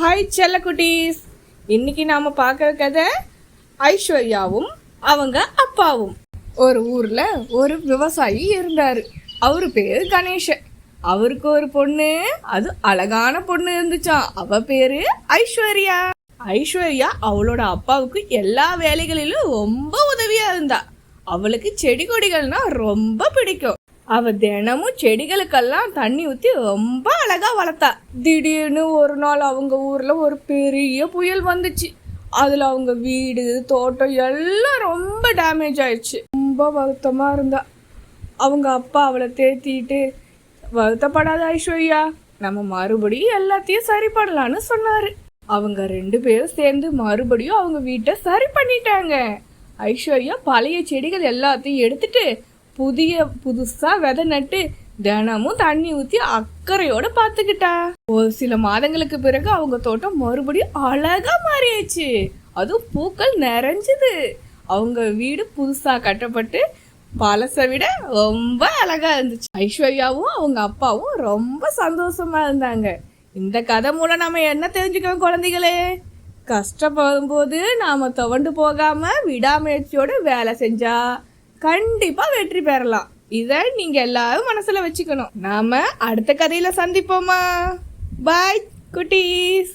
Hi செல்லக்குட்டீஸ். இன்னைக்கு நாம பார்க்குற கதை ஐஸ்வர்யாவும் அவங்க அப்பாவும். ஒரு ஊரில் ஒரு விவசாயி இருந்தார். அவர் பேர் கணேஷன் அவருக்கு ஒரு பொண்ணு அது அழகான பொண்ணு இருந்துச்சான் அவ பேரு ஐஸ்வர்யா. ஐஸ்வர்யா அவளோட அப்பாவுக்கு எல்லா வேலைகளிலும் ரொம்ப உதவியா இருந்தா. அவளுக்கு செடி கொடிகள்னா ரொம்ப பிடிக்கும். அவ தினமும் செடிகளுக்கெல்லாம் தண்ணி ஊத்தி ரொம்ப அழகா வளர்த்தா. திடீர்னு ஒரு நாள் அவங்க ஊர்ல ஒரு பெரிய புயல் வந்துச்சு. அதுல அவங்க வீடு தோட்டம் எல்லாம் ரொம்ப டேமேஜ் ஆயிடுச்சு. ரொம்ப வருத்தமா இருந்தா. அவங்க அப்பா அவளை தேத்திட்டு வருத்தப்படாத ஐஸ்வர்யா நம்ம மறுபடியும் எல்லாத்தையும் சரி பண்ணலான்னு சொன்னாரு. அவங்க ரெண்டு பேரும் சேர்ந்து மறுபடியும் அவங்க வீட்டை சரி பண்ணிட்டாங்க. ஐஸ்வர்யா பழைய செடிகள் எல்லாத்தையும் எடுத்துட்டு புதிய புதுசா விதை நட்டு தினமும் தண்ணி ஊத்தி அக்கறையோட பாத்துக்கிட்டா ஒரு சில மாதங்களுக்கு பிறகு அவங்க தோட்டம் மறுபடியும் அழகா மாறியாச்சு. அதுவும் பூக்கள் நிறைஞ்சது. அவங்க வீடு புதுசா கட்டப்பட்டு பழசை விட ரொம்ப அழகா இருந்துச்சு. ஐஸ்வர்யாவும் அவங்க அப்பாவும் ரொம்ப சந்தோஷமா இருந்தாங்க. இந்த கதை மூலம் நம்ம என்ன தெரிஞ்சுக்கிறோம் குழந்தைகளே? கஷ்டப்படும் போது நாம துவண்டு போகாம விடாமுயற்சியோட வேலை செஞ்சா கண்டிப்பா வெற்றி பெறலாம். இத நீங்க எல்லாரும் மனசுல வச்சுக்கணும். நாம அடுத்த கதையில சந்திப்போமா. பாய் குட்டீஸ்.